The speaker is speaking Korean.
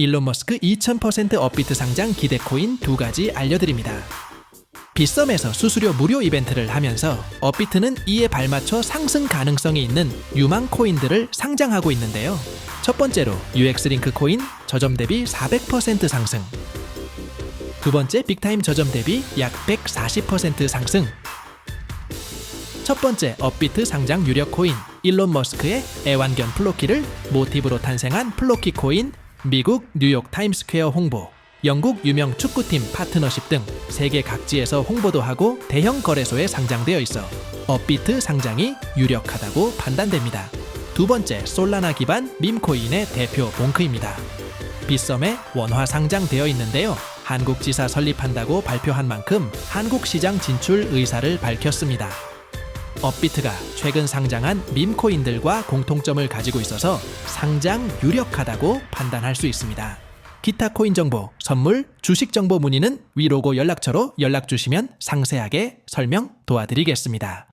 일론 머스크 2000% 업비트 상장 기대 코인 두 가지 알려드립니다. 빗썸에서 수수료 무료 이벤트를 하면서 업비트는 이에 발맞춰 상승 가능성이 있는 유망 코인들을 상장하고 있는데요. 첫 번째로 UX링크 코인 저점 대비 400% 상승. 두 번째 빅타임 저점 대비 약 140% 상승. 첫 번째 업비트 상장 유력 코인 일론 머스크의 애완견 플로키를 모티브로 탄생한 플로키 코인 미국 뉴욕 타임스퀘어 홍보 영국 유명 축구팀 파트너십 등 세계 각지에서 홍보도 하고 대형 거래소에 상장되어 있어 업비트 상장이 유력하다고 판단됩니다. 두 번째 솔라나 기반 밈코인의 대표 봉크입니다. 빗썸에 원화 상장되어 있는데요. 한국 지사 설립한다고 발표한 만큼 한국 시장 진출 의사를 밝혔습니다. 업비트가 최근 상장한 밈코인들과 공통점을 가지고 있어서 상장 유력하다고 판단할 수 있습니다. 기타 코인 정보, 선물, 주식 정보 문의는 위로고 연락처로 연락 주시면 상세하게 설명 도와드리겠습니다.